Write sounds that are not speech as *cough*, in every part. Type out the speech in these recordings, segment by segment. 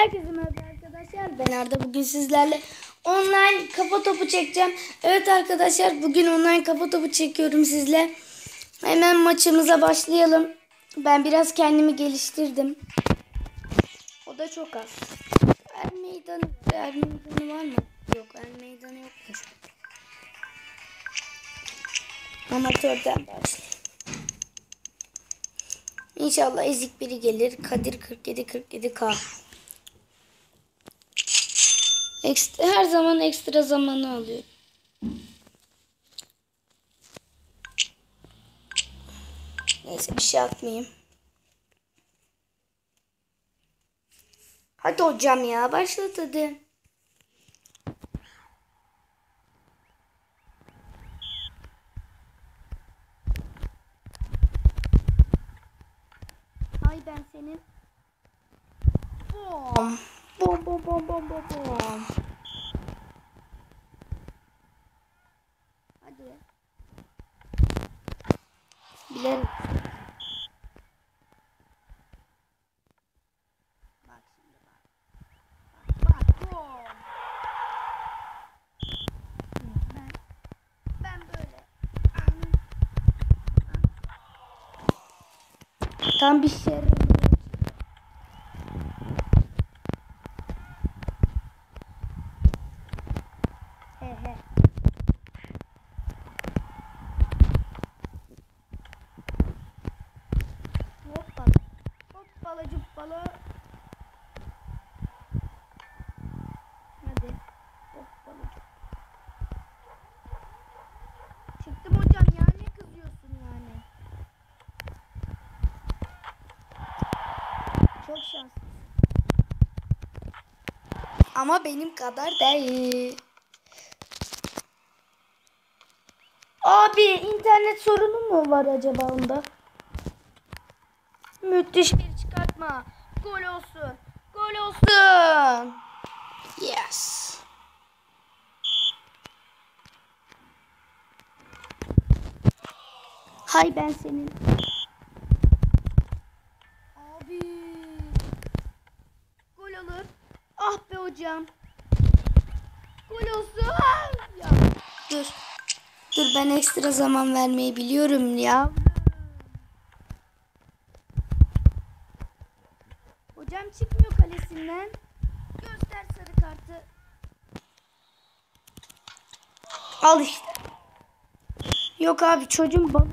Herkese merhaba arkadaşlar. Ben Arda. Bugün sizlerle online kafa topu çekeceğim. Evet arkadaşlar bugün online kafa topu çekiyorum sizle. Hemen maçımıza başlayalım. Ben biraz kendimi geliştirdim. O da çok az. Er meydanı, er meydanı var mı? Yok er meydanı yoktur. Amatörden başlayayım. İnşallah ezik biri gelir. Kadir 47 47K. Ekstra, her zaman ekstra zamanı alıyor. Neyse bir şey atmayayım. Hadi hocam ya başlat hadi. Ay ben senin. Bom. Bom bom bom bom bom bom. Hadi. Bilerek. Bak şimdi bak. Bak bak. Ben. Tam bir şey. Ama benim kadar değil. Abi internet sorunu mu var acaba onda? Müthiş bir çıkartma. Gol olsun. Gol olsun. Yes. Hay ben senin. Abi. Gol olur. Ah hocam. Gol olsun. Ya. Dur. Dur ben ekstra zaman vermeyi biliyorum ya. Hocam çıkmıyor kalesinden. Göster sarı kartı. Al işte. Yok abi çocuğum tuttu.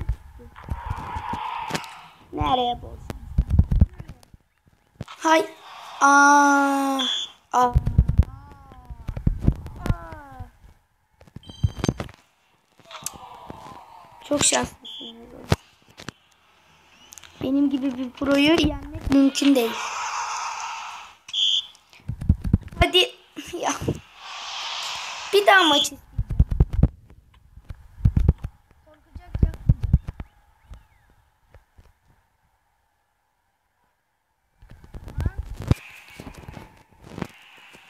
Nereye bozdun? Hay. Aa. Aa. Aa. Çok şanslısın. Benim gibi bir proyu yenmek mümkün değil. Hadi *laughs* ya. Bir daha maç.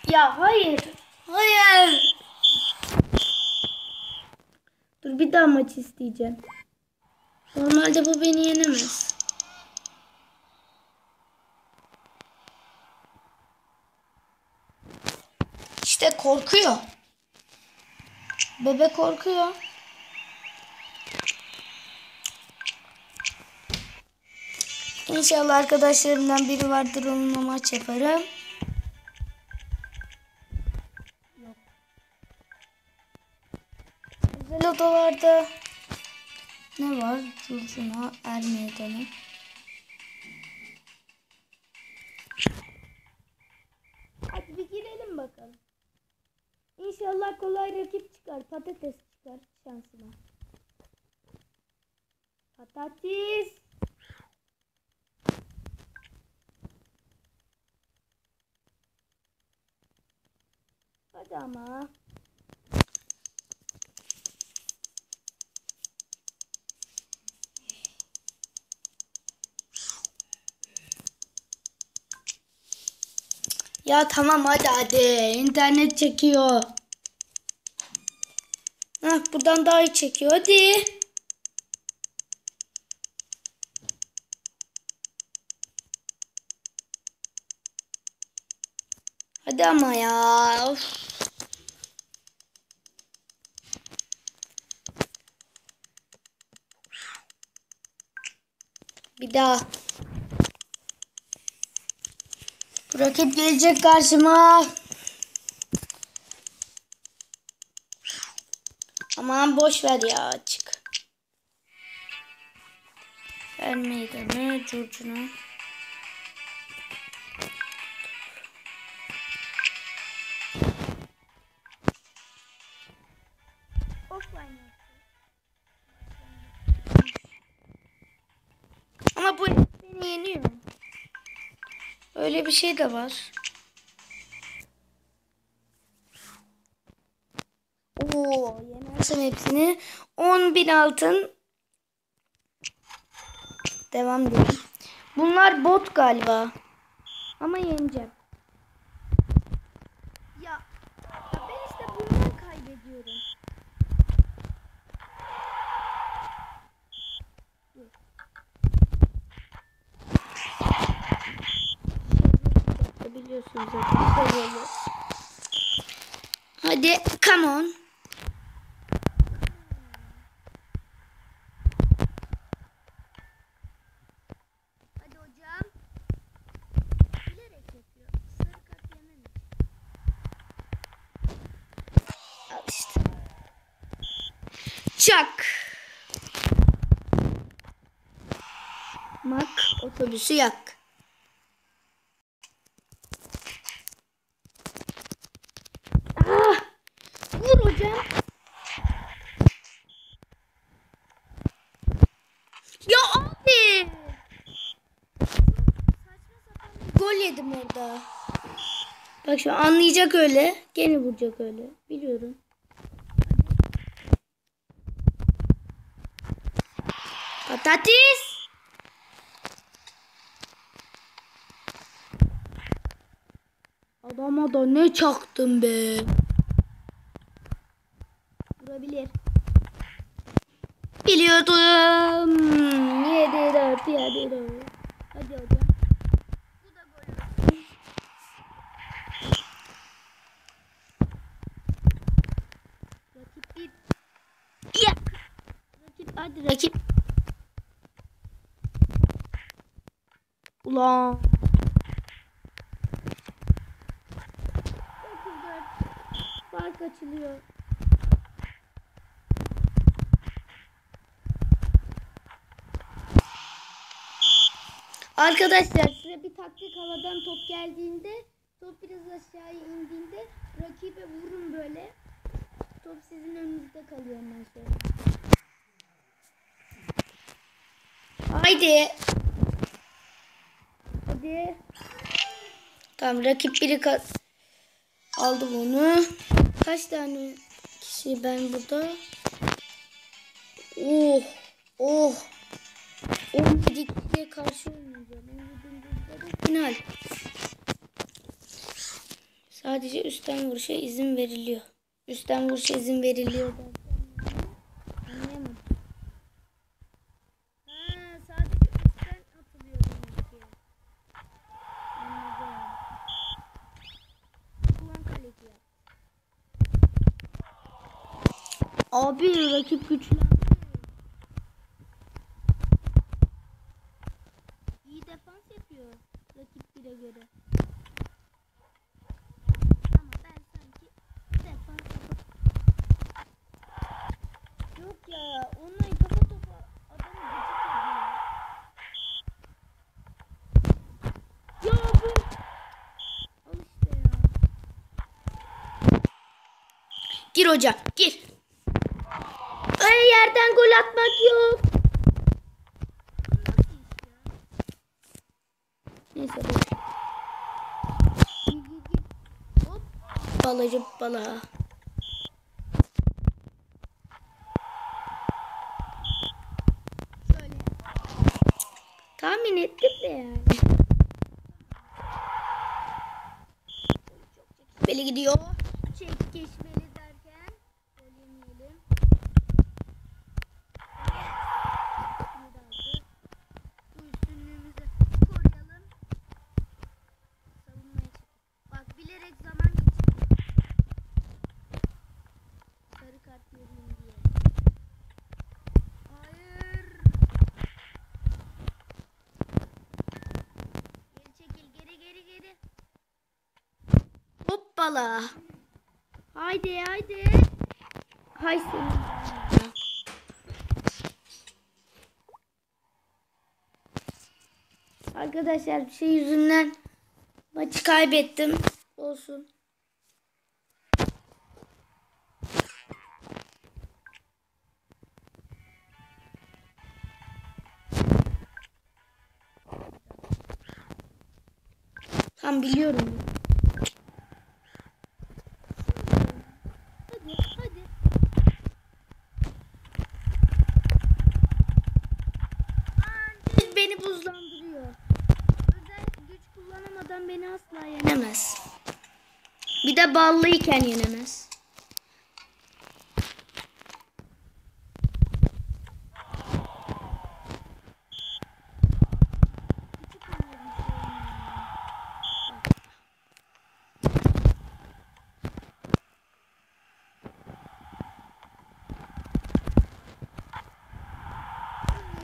Ya hayır. Hayır. Dur bir daha maç isteyeceğim. Normalde bu beni yenemez. İşte korkuyor. Bebe korkuyor. İnşallah arkadaşlarımdan biri vardır onunla maç yaparım. Özel odalarda ne var? Curcuna, Er Meydanı. Hadi bir girelim bakalım. İnşallah kolay rakip çıkar. Patates çıkar şansıma. Patates. Hadi ama. Ya tamam hadi hadi. İnternet çekiyor. Hah buradan daha iyi çekiyor. Hadi. Hadi ama ya. Of. Bir daha. Rakip gelecek karşıma. Aman boş ver ya çık. Ver meydanı curcuna. Öyle bir şey de var. Oo, yenersen hepsini 10 bin altın. Devam diyorum. Bunlar bot galiba. Ama yeneceğim. Ya, ya ben işte bundan kaybediyorum. Biliyorsunuz zaten. Hadi come on. Çak. Mak otobüsü yak. Hocam. Ya abi. Gol yedim orada. Bak şu an anlayacak öyle. Gene vuracak öyle. Biliyorum. Patates. Adama da ne çaktın be. Vurabilir. Biliyordum. 7 4 7 4. Hadi hocam. Bu da gol. Rakip bir. Ya. Rakip hadi rakip. Ulan. 9-4. Fark açılıyor. Arkadaşlar size bir taktik havadan top geldiğinde top biraz aşağıya indiğinde rakibe vurun böyle. Top sizin önünüzde kalıyor ondan sonra. Haydi. Hadi. Tamam rakip biri ka- aldı bunu. Kaç tane kişi ben burada? Oh. Oh. 17'ye karşı oynayacağım. 17'de final. Sadece üstten vuruşa izin veriliyor. Üstten vuruşa izin veriliyor. Abi rakip güçlendi. İyi defans yapıyor rakip bire göre. Ama ben sanki defans yapıp... Yok ya online kafa topu adamı gıcık ediyor. Ya bu... Al işte ya. Gir hocam gir. Ay yerden gol atmak yok. Neyse boş. Gir, gir, gir. Hop. Balacı bala. Tahmin ettim de yani. Beli gidiyor. Çekişmeli derken söylemeyelim. Bu üstünlüğümüzü koruyalım. Savunmaya. Bak bilerek zaman geçiriyor. Sarı kart vereyim diye. Hoppala. Haydi haydi. Hay. Arkadaşlar bir şey yüzünden maçı kaybettim. Olsun. Tam biliyorum. Hadi hadi. Aa, beni buzlandırıyor. Özel güç kullanamadan beni asla yenemez. Bir de ballıyken yenemez.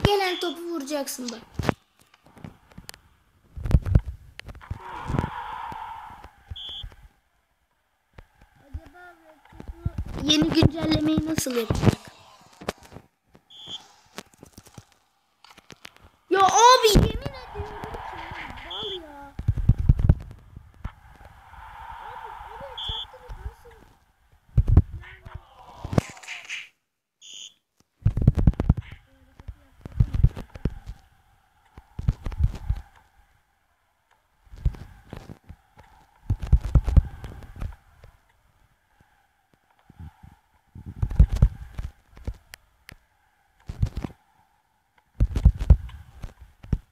Gelen topu vuracaksın bak. Yeni güncellemeyi nasıl yapacak? Ya abi yemin ediyorum ki bal ya. Abi oraya çarptırıp nasıl?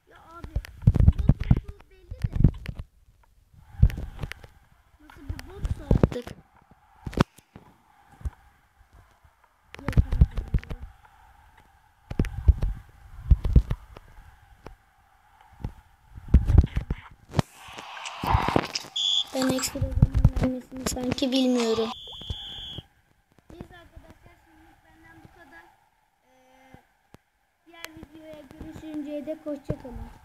Ya abi bot olduğu belli de. Nasıl bir botsa artık. Ben ekstra vermesini sanki bilmiyorum. Neyse arkadaşlar şimdilik benden bu kadar. Ee, diğer videoya görüşünceye dek hoşçakalın.